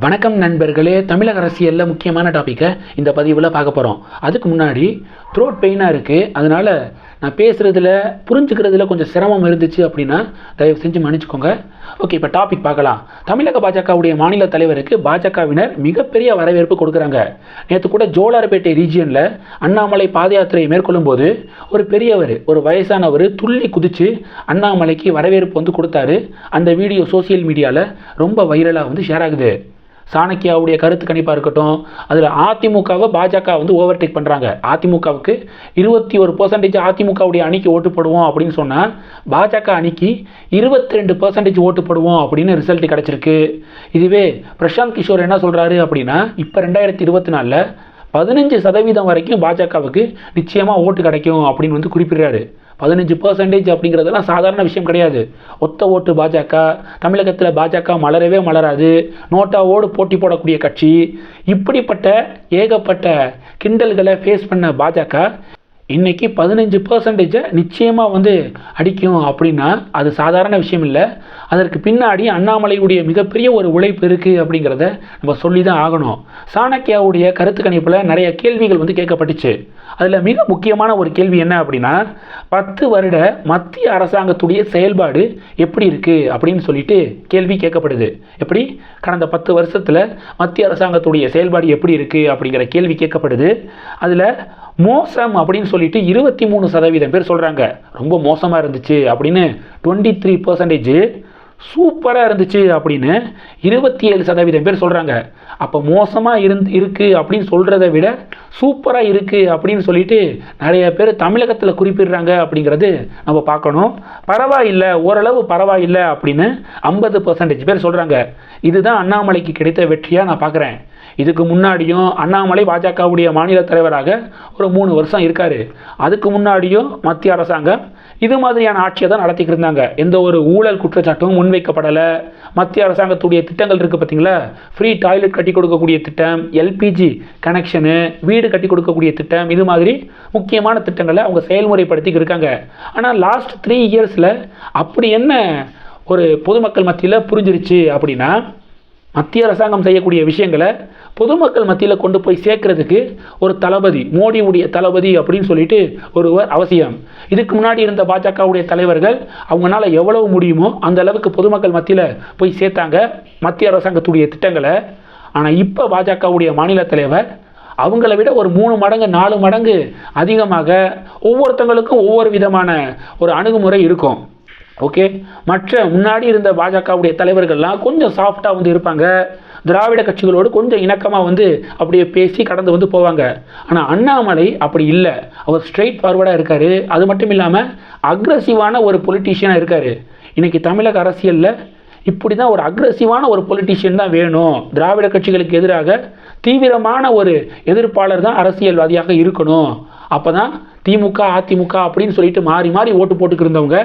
வணக்கம் நண்பர்களே தமிழக அரசியலில் முக்கியமான டாப்பிக்கை இந்த பதிவில் பார்க்க போகிறோம் அதுக்கு முன்னாடி த்ரோட் பெயினாக இருக்குது அதனால் நான் பேசுகிறதுல புரிஞ்சுக்கிறதுல கொஞ்சம் சிரமம் இருந்துச்சு அப்படின்னா தயவு செஞ்சு மன்னிச்சுக்கோங்க. ஓகே இப்போ டாபிக் பார்க்கலாம். தமிழக பாஜகவுடைய மாநில தலைவருக்கு பாஜகவினர் மிகப்பெரிய வரவேற்பு கொடுக்குறாங்க. நேற்று கூட ஜோலார்பேட்டை ரீஜியனில் அண்ணாமலை பாத யாத்திரையை மேற்கொள்ளும் போது ஒரு பெரியவர் ஒரு வயசானவர் துள்ளி குதித்து அண்ணாமலைக்கு வரவேற்பு வந்து கொடுத்தாரு. அந்த வீடியோ சோஷியல் மீடியாவில் ரொம்ப வைரலாக வந்து ஷேர் ஆகுது. சாணக்கியாவுடைய கருத்து கணிப்பாக இருக்கட்டும் அதில் அதிமுகவை பாஜக வந்து ஓவர்டேக் பண்ணுறாங்க அதிமுகவுக்கு இருபத்தி ஒரு பர்சன்டேஜ் அதிமுகவுடைய அணிக்கு ஓட்டு போடுவோம் அப்படின்னு சொன்னால் பாஜக அணிக்கு இருபத்தி ரெண்டு பர்சன்டேஜ் ஓட்டு போடுவோம் அப்படின்னு ரிசல்ட் கிடச்சிருக்கு. இதுவே பிரசாந்த் கிஷோர் என்ன சொல்கிறாரு அப்படின்னா இப்போ ரெண்டாயிரத்தி இருபத்தி நாலில் பதினஞ்சு சதவீதம் வரைக்கும் பாஜகவுக்கு நிச்சயமாக ஓட்டு கிடைக்கும் அப்படின்னு வந்து குறிப்பிடுறாரு. பதினஞ்சு பர்சன்டேஜ் அப்படிங்கிறதெல்லாம் சாதாரண விஷயம் கிடையாது. ஒத்த ஓட்டு பாஜக தமிழகத்தில் பாஜக மலரவே மலராது. நோட்டாவோடு போட்டி போடக்கூடிய கட்சி. இப்படிப்பட்ட ஏகப்பட்ட கிண்டல்களை ஃபேஸ் பண்ண பாஜக இன்னைக்கு பதினஞ்சு பர்சன்டேஜை நிச்சயமாக வந்து அடிக்கும் அப்படின்னா அது சாதாரண விஷயம் இல்லை. அதற்கு பின்னாடி அண்ணாமலையுடைய மிகப்பெரிய ஒரு உழைப்பு இருக்குது அப்படிங்கிறத நம்ம சொல்லி தான் ஆகணும். சாணக்கியாவுடைய கருத்து கணிப்பில் நிறைய கேள்விகள் வந்து கேட்கப்பட்டுச்சு. அதில் மிக முக்கியமான ஒரு கேள்வி என்ன அப்படின்னா பத்து வருட மத்திய அரசாங்கத்துடைய செயல்பாடு எப்படி இருக்குது அப்படின்னு சொல்லிட்டு கேள்வி கேட்கப்படுது. எப்படி? கடந்த பத்து வருஷத்தில் மத்திய அரசாங்கத்துடைய செயல்பாடு எப்படி இருக்குது அப்படிங்கிற கேள்வி கேட்கப்படுது. அதில் மோசம் அப்படின்னு சொல்லி சொல்லிட்டு இருபத்தி மூணு சதவீதம் பேர் சொல்கிறாங்க ரொம்ப மோசமாக இருந்துச்சு அப்படின்னு டுவெண்ட்டி த்ரீ பர்சன்டேஜ் சூப்பராக இருந்துச்சு அப்படின்னு இருபத்தி ஏழு சதவீதம் பேர் சொல்கிறாங்க அப்போ மோசமாக இருந்து இருக்குது அப்படின்னு சொல்கிறத விட சூப்பராக இருக்குது அப்படின்னு சொல்லிட்டு நிறைய பேர் தமிழகத்தில் குறிப்பிடுறாங்க அப்படிங்கிறது நம்ம பார்க்கணும். பரவாயில்லை ஓரளவு பரவாயில்லை அப்படின்னு ஐம்பது பர்சன்டேஜ் பேர் சொல்கிறாங்க இதுதான் அண்ணாமலைக்கு கிடைத்த வெற்றியாக நான் பார்க்குறேன். இதுக்கு முன்னாடியும் அண்ணாமலை பாஜகவுடைய மாநில தலைவராக ஒரு மூணு வருஷம் இருக்கார். அதுக்கு முன்னாடியும் மத்திய அரசாங்கம் இது மாதிரியான ஆட்சியை தான் நடத்திக்கிட்டு இருந்தாங்க. எந்த ஒரு ஊழல் குற்றச்சாட்டும் முன்வைக்கப்படலை. மத்திய அரசாங்கத்துடைய திட்டங்கள் இருக்குது பார்த்தீங்களா ஃப்ரீ டாய்லெட் கட்டி கொடுக்கக்கூடிய திட்டம் எல்பிஜி கனெக்ஷனு வீடு கட்டி கொடுக்கக்கூடிய திட்டம் இது மாதிரி முக்கியமான திட்டங்களை அவங்க செயல்முறைப்படுத்திக்கு இருக்காங்க. ஆனால் லாஸ்ட் த்ரீ இயர்ஸில் அப்படி என்ன ஒரு பொதுமக்கள் மத்தியில் புரிஞ்சிருச்சு அப்படின்னா மத்திய அரசாங்கம் செய்யக்கூடிய விஷயங்களை பொதுமக்கள் மத்தியில் கொண்டு போய் சேர்க்கறதுக்கு ஒரு தளபதி மோடியுடைய தளபதி அப்படின்னு சொல்லிட்டு ஒருவர் அவசியம். இதுக்கு முன்னாடி இருந்த பாஜகவுடைய தலைவர்கள் அவங்களால எவ்வளவு முடியுமோ அந்த அளவுக்கு பொதுமக்கள் மத்தியில் போய் சேர்த்தாங்க மத்திய அரசாங்கத்துடைய திட்டங்களை. ஆனால் இப்போ பாஜகவுடைய மாநில தலைவர் அவங்கள விட ஒரு மூணு மடங்கு நாலு மடங்கு அதிகமாக ஒவ்வொருத்தங்களுக்கும் ஒவ்வொரு விதமான ஒரு அணுகுமுறை இருக்கும். ஓகே மற்ற முன்னாடி இருந்த பாஜகவுடைய தலைவர்கள்லாம் கொஞ்சம் சாஃப்டாக வந்து இருப்பாங்க. திராவிட கட்சிகளோடு கொஞ்சம் இணக்கமாக வந்து அப்படியே பேசி கடந்து வந்து போவாங்க. ஆனால் அண்ணாமலை அப்படி இல்லை. அவர் ஸ்ட்ரெயிட் ஃபார்வர்டாக இருக்கார். அது மட்டும் இல்லாமல் அக்ரஸிவான ஒரு பொலிட்டீஷியனாக இருக்கார். இன்றைக்கி தமிழக அரசியலில் இப்படி தான் ஒரு அக்ரஸிவான ஒரு பொலிட்டீஷியன் தான் வேணும். திராவிட கட்சிகளுக்கு எதிராக தீவிரமான ஒரு எதிர்ப்பாளர் தான் அரசியல்வாதியாக இருக்கணும். அப்போ தான் திமுக அதிமுக அப்படின்னு சொல்லிட்டு மாறி மாறி ஓட்டு போட்டுக்கு இருந்தவங்க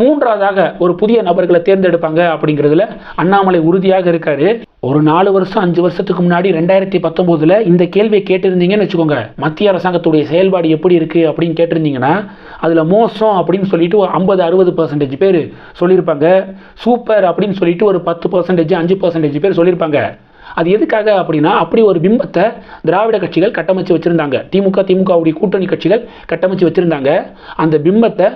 மூன்றாவதாக ஒரு புதிய நபர்களை தேர்ந்தெடுப்பாங்க அப்படிங்கிறதுல அண்ணாமலை உறுதியாக இருக்காரு. ஒரு நாலு வருஷம் அஞ்சு வருஷத்துக்கு முன்னாடி ரெண்டாயிரத்தி பத்தொம்போதில் இந்த கேள்வியை கேட்டிருந்தீங்கன்னு வச்சுக்கோங்க. மத்திய அரசாங்கத்துடைய செயல்பாடு எப்படி இருக்குது அப்படின்னு கேட்டிருந்தீங்கன்னா அதில் மோசம் அப்படின்னு சொல்லிட்டு ஒரு ஐம்பது அறுபது பர்சன்டேஜ் பேர் சொல்லியிருப்பாங்க. சூப்பர் அப்படின்னு சொல்லிட்டு ஒரு பத்து பர்சன்டேஜ் அஞ்சு பர்சன்டேஜ் பேர் சொல்லியிருப்பாங்க. அது எதுக்காக அப்படின்னா அப்படி ஒரு பிம்பத்தை திராவிட கட்சிகள் கட்டமைச்சு வச்சுருந்தாங்க. திமுக திமுகவுடைய கூட்டணி கட்சிகள் கட்டமைச்சு வச்சுருந்தாங்க. அந்த பிம்பத்தை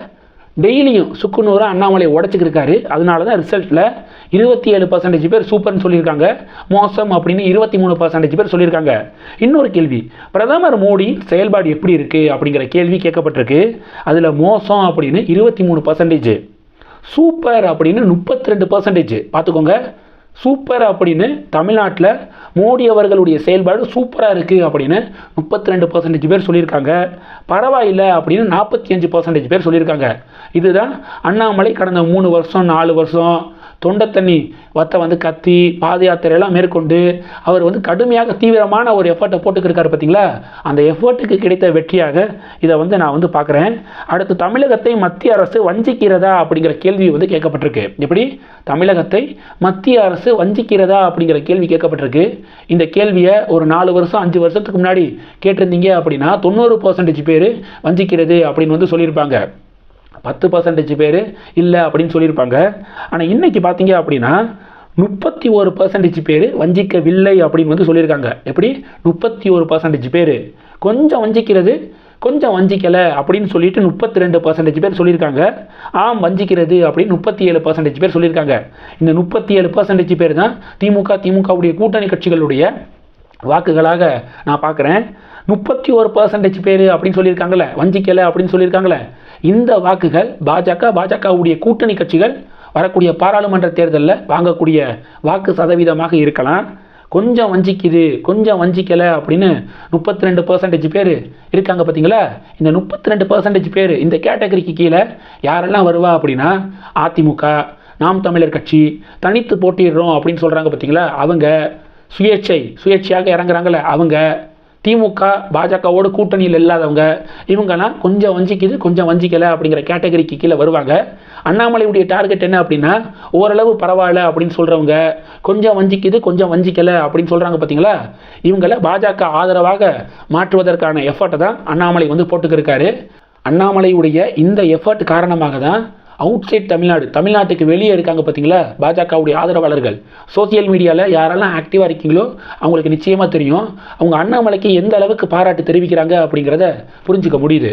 டெய்லியும் சுக்குநூறாக அண்ணாமலை உடச்சிக்கிருக்காரு அதனால தான் ரிசல்ட்டில் இருபத்தி ஏழு பர்சன்டேஜ் பேர் சூப்பர்னு சொல்லியிருக்காங்க. மோசம் அப்படின்னு இருபத்தி மூணு பர்சன்டேஜ் பேர் சொல்லியிருக்காங்க. இன்னொரு கேள்வி பிரதமர் மோடி செயல்பாடு எப்படி இருக்குது அப்படிங்கிற கேள்வி கேட்கப்பட்டிருக்கு. அதில் மோசம் அப்படின்னு இருபத்தி மூணு பர்சன்டேஜ் சூப்பர் அப்படின்னு முப்பத்தி ரெண்டு பர்சன்டேஜ் பார்த்துக்கோங்க. சூப்பர் அப்படின்னு தமிழ்நாட்டில் மோடி அவர்களுடைய செயல்பாடு சூப்பராக இருக்குது அப்படின்னு முப்பத்தி ரெண்டு பர்சன்டேஜ் பேர் சொல்லியிருக்காங்க. பரவாயில்லை அப்படின்னு நாற்பத்தி அஞ்சு பர்சன்டேஜ் பேர் சொல்லியிருக்காங்க. இதுதான் அண்ணாமலை கடந்த மூணு வருஷம் நாலு வருஷம் தொண்டை தண்ணி வத்த வந்து கத்தி பாத யாத்திரையெல்லாம் மேற்கொண்டு அவர் வந்து கடுமையாக தீவிரமான ஒரு எஃபர்ட்டை போட்டுக்கிருக்காரு பார்த்தீங்களா அந்த எஃபர்ட்டுக்கு கிடைத்த வெற்றியாக இதை வந்து நான் வந்து பார்க்குறேன். அடுத்து தமிழகத்தை மத்திய அரசு வஞ்சிக்கிறதா அப்படிங்கிற கேள்வி வந்து கேட்கப்பட்டிருக்கு. எப்படி? தமிழகத்தை மத்திய அரசு வஞ்சிக்கிறதா அப்படிங்கிற கேள்வி கேட்கப்பட்டிருக்கு. இந்த கேள்வியை ஒரு நாலு வருஷம் அஞ்சு வருஷத்துக்கு முன்னாடி கேட்டிருந்தீங்க அப்படின்னா தொண்ணூறு பர்சன்டேஜ் பேர் வஞ்சிக்கிறது அப்படின்னு வந்து சொல்லியிருப்பாங்க. பத்து பர்சன்டேஜ் பேர் இல்லை அப்படின்னு சொல்லியிருப்பாங்க. ஆனால் இன்றைக்கி பார்த்தீங்க அப்படின்னா முப்பத்தி ஒரு பர்சன்டேஜ் பேர் வஞ்சிக்கவில்லை அப்படின்னு வந்து சொல்லியிருக்காங்க. எப்படி? முப்பத்தி ஒரு பர்சன்டேஜ் பேர். கொஞ்சம் வஞ்சிக்கிறது கொஞ்சம் வஞ்சிக்கலை அப்படின்னு சொல்லிட்டு முப்பத்தி ரெண்டு பர்சன்டேஜ் பேர் சொல்லியிருக்காங்க. ஆம் வஞ்சிக்கிறது அப்படின்னு முப்பத்தி ஏழு பர்சன்டேஜ் பேர் சொல்லியிருக்காங்க. இந்த முப்பத்தி ஏழு பர்சன்டேஜ் பேர் தான் திமுக திமுகவுடைய கூட்டணி கட்சிகளுடைய வாக்குகளாக நான் பார்க்குறேன் முப்பத்தி ஒரு பர்சன்டேஜ் பேர் அப்படின்னு சொல்லியிருக்காங்களே வஞ்சிக்கலை அப்படின்னு சொல்லியிருக்காங்களே இந்த வாக்குகள் பாஜக பாஜகவுடைய கூட்டணி கட்சிகள் வரக்கூடிய பாராளுமன்ற தேர்தலில் வாங்கக்கூடிய வாக்கு சதவீதமாக இருக்கலாம். கொஞ்சம் வஞ்சிக்குது கொஞ்சம் வஞ்சிக்கலை அப்படின்னு முப்பத்தி ரெண்டு பர்சன்டேஜ் பேர் இருக்காங்க பார்த்தீங்களா இந்த முப்பத்தி ரெண்டு பர்சன்டேஜ் பேர் இந்த கேட்டகரிக்கு கீழே யாரெல்லாம் வருவா அப்படின்னா அதிமுக நாம் தமிழர் கட்சி தனித்து போட்டிடுறோம் அப்படின்னு சொல்கிறாங்க பார்த்தீங்களா அவங்க சுயேட்சை சுயேட்சையாக இறங்குறாங்கல்ல அவங்க திமுக பாஜகவோட கூட்டணியில் இல்லாதவங்க இவங்கெல்லாம் கொஞ்சம் வஞ்சிக்குது கொஞ்சம் வஞ்சிக்கலை அப்படிங்கிற கேட்டகரிக்கு கீழே வருவாங்க. அண்ணாமலையுடைய டார்கெட் என்ன அப்படின்னா ஓரளவு பரவாயில்ல அப்படின்னு சொல்கிறவங்க கொஞ்சம் வஞ்சிக்குது கொஞ்சம் வஞ்சிக்கலை அப்படின்னு சொல்கிறாங்க பார்த்தீங்களா இவங்கள பாஜக ஆதரவாக மாற்றுவதற்கான எஃபர்ட்டை தான் அண்ணாமலை வந்து போட்டுக்கிருக்காரு. அண்ணாமலையுடைய இந்த எஃபர்ட் காரணமாக தான் அவுட் சைட் தமிழ்நாடு. தமிழ்நாட்டுக்கு வெளியே இருக்காங்க பார்த்தீங்களா பாஜகவுடைய ஆதரவாளர்கள். சோசியல் மீடியாவில் யாரெல்லாம் ஆக்டிவாக இருக்கீங்களோ அவங்களுக்கு நிச்சயமாக தெரியும். அவங்க அண்ணாமலைக்கு எந்த அளவுக்கு பாராட்டு தெரிவிக்கிறாங்க அப்படிங்கிறத புரிஞ்சுக்க முடியுது.